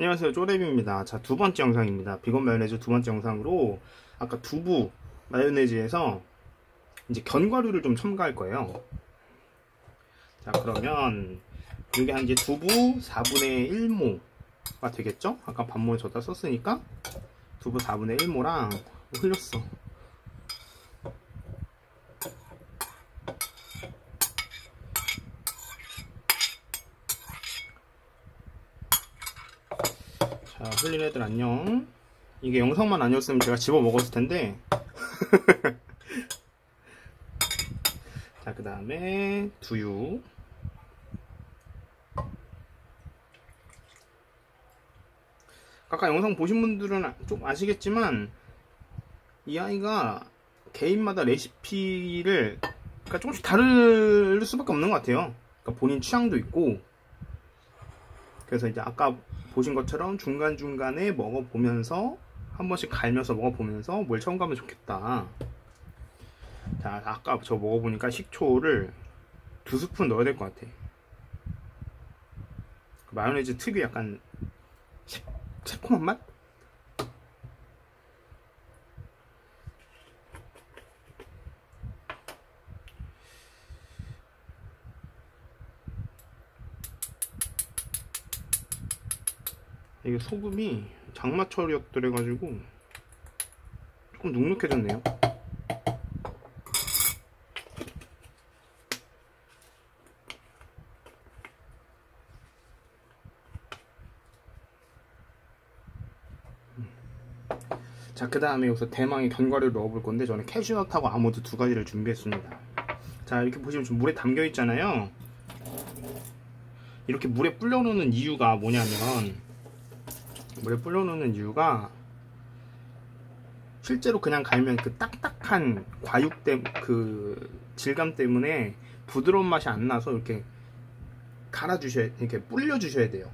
안녕하세요. 쪼레비입니다. 자 두번째 영상입니다. 비건 마요네즈 두번째 영상으로 아까 두부 마요네즈에서 이제 견과류를 좀 첨가할 거예요. 자 그러면 이게 한 이제 두부 4분의 1모가 되겠죠? 아까 반모에 줬다 썼으니까 두부 4분의 1모랑 흘렸어 흘린 애들 안녕. 이게 영상만 아니었으면 제가 집어 먹었을 텐데. 자, 그 다음에 두유. 아까 영상 보신 분들은 좀 아시겠지만 이 아이가 개인마다 레시피를 그러니까 조금씩 다를 수밖에 없는 것 같아요. 그러니까 본인 취향도 있고 그래서 이제 아까 보신 것처럼 중간중간에 먹어보면서 한 번씩 갈면서 먹어보면서 뭘 첨가하면 좋겠다. 자, 아까 저 먹어보니까 식초를 두 스푼 넣어야 될 것 같아. 그 마요네즈 특유의 약간 새, 새콤한 맛? 이게 소금이 장마철이었더래 가지고 조금 눅눅해졌네요 자, 그 다음에 여기서 대망의 견과류를 넣어볼 건데 저는 캐슈넛하고 아모드 두 가지를 준비했습니다. 자, 이렇게 보시면 좀 물에 담겨 있잖아요. 이렇게 물에 불려놓는 이유가 뭐냐면 물에 불려놓는 이유가 실제로 그냥 갈면 그 딱딱한 과육 때그 질감 때문에 부드러운 맛이 안 나서 이렇게 갈아 주셔야 이렇게 불려 주셔야 돼요.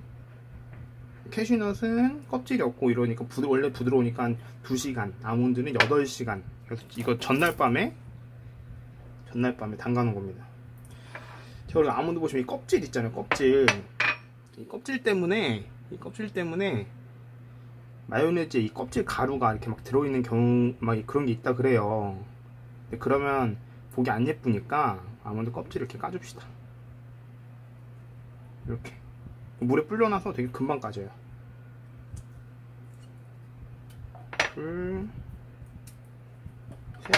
캐시넛은 껍질이 없고 이러니까 부드, 원래 부드러우니까 한 2시간, 아몬드는 8시간. 그래서 이거 전날 밤에 전날 밤에 담가 놓은 겁니다. 제가 아몬드 보시면 이 껍질 있잖아요. 껍질. 이 껍질 때문에 이 껍질 때문에 마요네즈에 이 껍질 가루가 이렇게 막 들어있는 경우 막 그런 게 있다 그래요. 그러면 보기 안 예쁘니까 아몬드 껍질 이렇게 까줍시다. 이렇게 물에 불려놔서 되게 금방 까져요. 둘, 셋,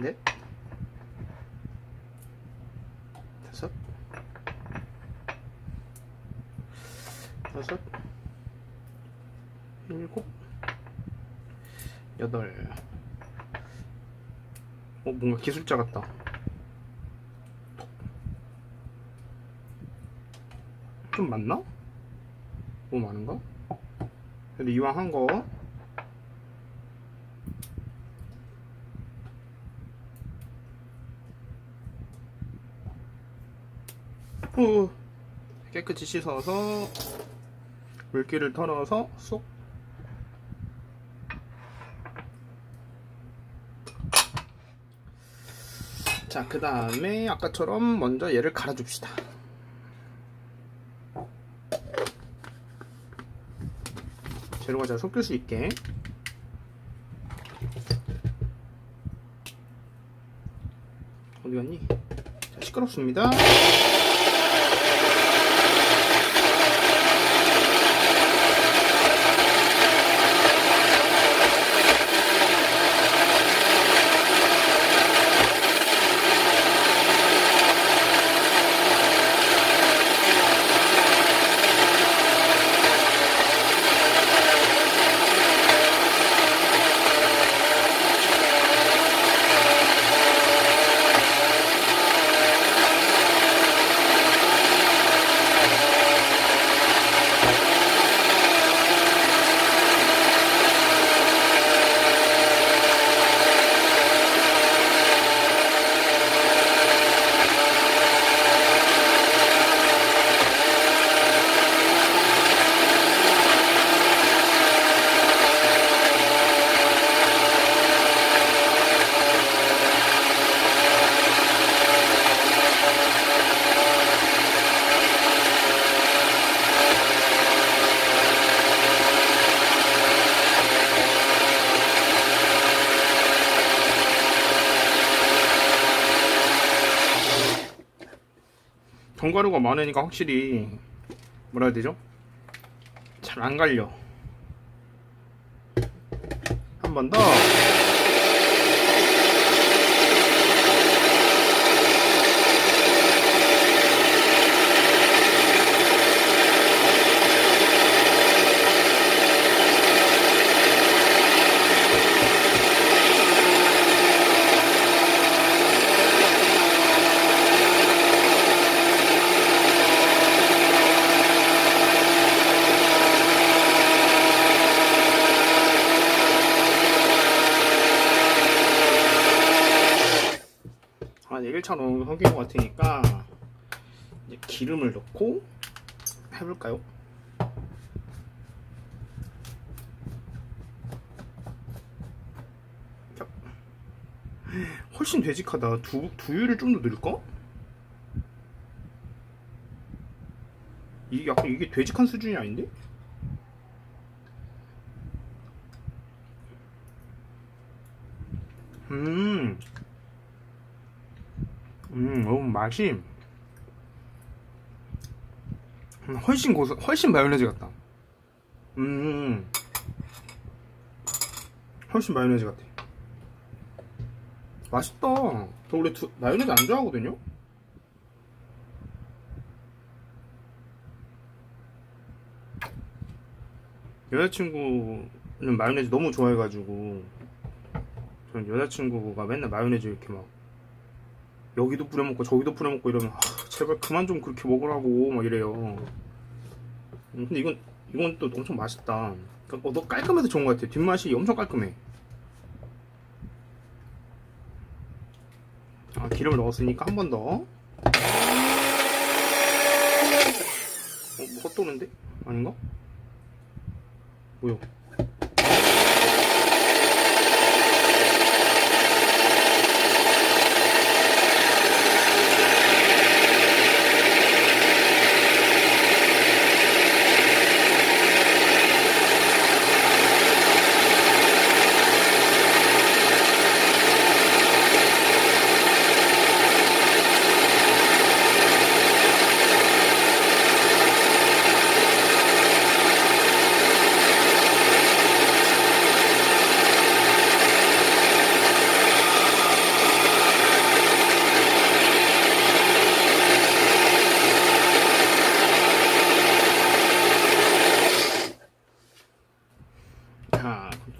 넷, 다섯, 여섯, 일곱, 여덟. 어, 뭔가 기술자 같다. 좀 많나? 너무 많은가? 근데 이왕 한 거. 후 깨끗이 씻어서 물기를 털어서 쏙 자, 그 다음에 아까처럼 먼저 얘를 갈아줍시다. 재료가 잘 섞일 수 있게 어디 갔니? 자, 시끄럽습니다. 견과류가 많으니까 확실히 뭐라 해야 되죠? 잘 안 갈려. 한 번 더. 한 1차로 속인 것 같으니까 이제 기름을 넣고 해볼까요? 자. 훨씬 되직하다. 두, 두유를 좀 더 넣을까? 이게 약간 이게 되직한 수준이 아닌데? 음. 음, 어, 맛이 음, 훨씬 고소, 훨씬 마요네즈 같다. 음, 훨씬 마요네즈 같아. 맛있다. 저 원래 두, 마요네즈 안 좋아하거든요. 여자친구는 마요네즈 너무 좋아해가지고 저는 여자친구가 맨날 마요네즈 이렇게 막 여기도 뿌려먹고 저기도 뿌려먹고 이러면 아, 제발 그만 좀 그렇게 먹으라고 막 이래요. 음, 근데 이건 이건 또 엄청 맛있다. 그러니까 어, 너 깔끔해서 좋은 것 같아. 뒷맛이 엄청 깔끔해. 아, 기름을 넣었으니까 한 번 더. 어, 뭐 헛도는데? 아닌가? 뭐야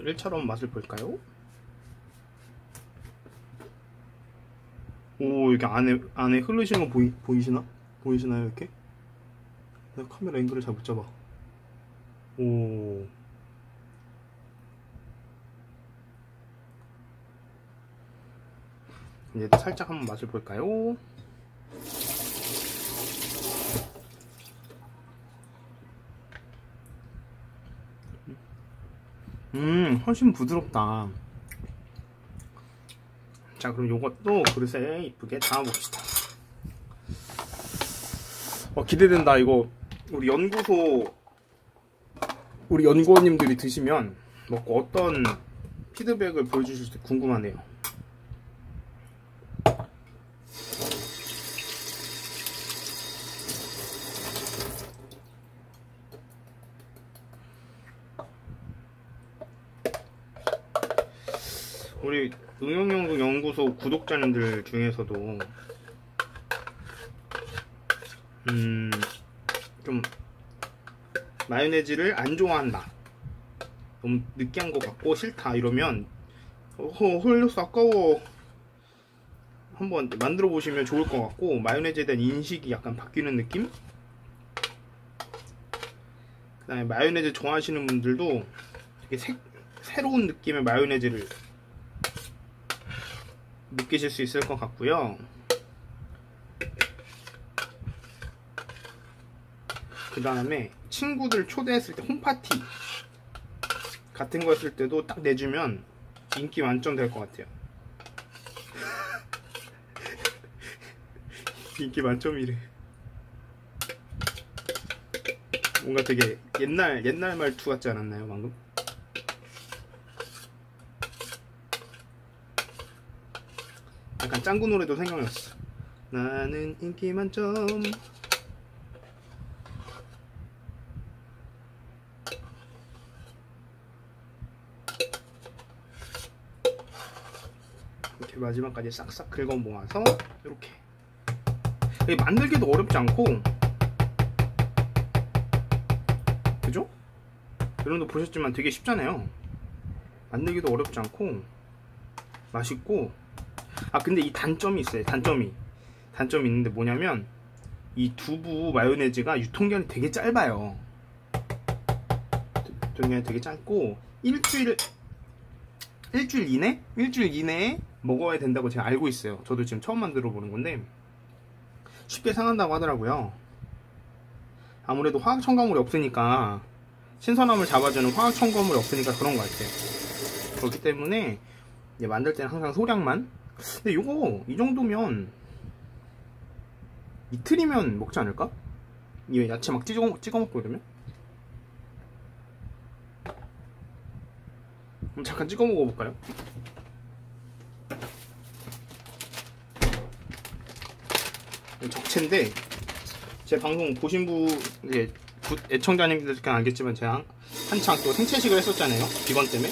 1차로 맛을 볼까요? 오, 여기 안에, 안에 흐르시는 거 보이, 보이시나? 보이시나요, 이렇게? 내가 카메라 앵글을 잘 못 잡아. 오. 이제 살짝 한번 맛을 볼까요? 음, 훨씬 부드럽다. 자, 그럼 요것도 그릇에 이쁘게 담아봅시다. 어, 기대된다. 이거 우리 연구소 우리 연구원님들이 드시면 먹고 어떤 피드백을 보여주실지 궁금하네요. 우리 응용연구 연구소 구독자님들 중에서도 음, 좀 마요네즈를 안 좋아한다. 너무 느끼한 것 같고 싫다 이러면 어허 흘렸어 아까워 한번 만들어 보시면 좋을 것 같고 마요네즈에 대한 인식이 약간 바뀌는 느낌? 그 다음에 마요네즈 좋아하시는 분들도 되게 색, 새로운 느낌의 마요네즈를 느끼실 수 있을 것 같고요. 그 다음에 친구들 초대했을 때 홈파티 같은 거 했을 때도 딱 내주면 인기 만점 될 것 같아요. 인기 만점이래. 뭔가 되게 옛날 옛날 말투 같지 않았나요 방금? 약간 짱구 노래도 생각났어. 나는 인기 만점. 이렇게 마지막까지 싹싹 긁어 모아서 이렇게. 만들기도 어렵지 않고. 그죠? 여러분도 보셨지만 되게 쉽잖아요. 만들기도 어렵지 않고 맛있고 아 근데 이 단점이 있어요. 단점이. 단점이 있는데 뭐냐면 이 두부 마요네즈가 유통기한이 되게 짧아요. 유통기한이 되게 짧고 일주일 일주일 이내? 일주일 이내에 먹어야 된다고 제가 알고 있어요. 저도 지금 처음 만들어 보는 건데 쉽게 상한다고 하더라고요. 아무래도 화학 첨가물이 없으니까 신선함을 잡아주는 화학 첨가물이 없으니까 그런 것 같아요. 그렇기 때문에 만들 때는 항상 소량만 근데 이거 이 정도면 이틀이면 먹지 않을까? 이 야채 막 찍어, 찍어 먹고 이러면 그럼 잠깐 찍어 먹어볼까요? 적채인데 제 방송 보신 분 이제 애청자님들은 알겠지만 제가 한창 또 생채식을 했었잖아요 비건 때문에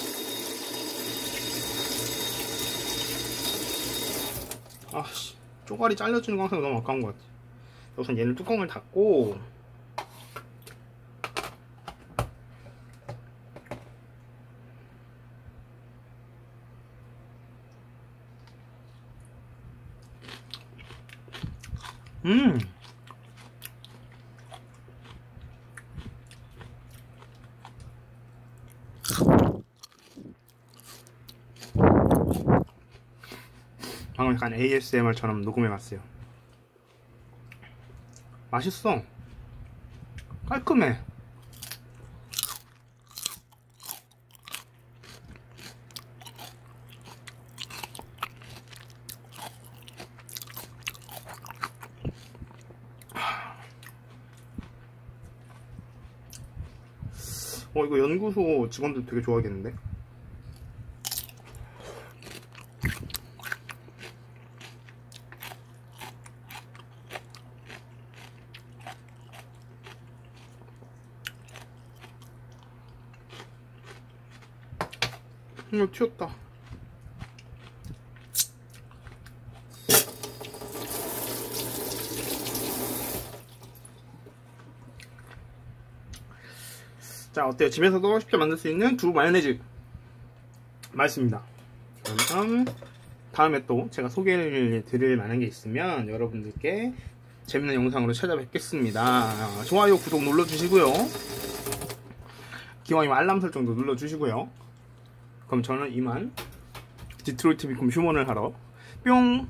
아씨 쪼가리 잘려주는 거 항상 너무 아까운 것 같아. 우선 얘는 뚜껑을 닫고 음 방금 약간 ASMR처럼 녹음해봤어요. 맛있어. 깔끔해. 어 이거 연구소 직원들 되게 좋아하겠는데 이거 튀었다. 자 어때요? 집에서도 쉽게 만들 수 있는 두부 마요네즈 맛있습니다. 그럼 다음에 또 제가 소개를 드릴 만한 게 있으면 여러분들께 재밌는 영상으로 찾아뵙겠습니다. 좋아요 구독 눌러주시고요. 기왕이면 알람 설정도 눌러주시고요 그럼 저는 이만. 디트로이트 비콤 휴먼을 하러. 뿅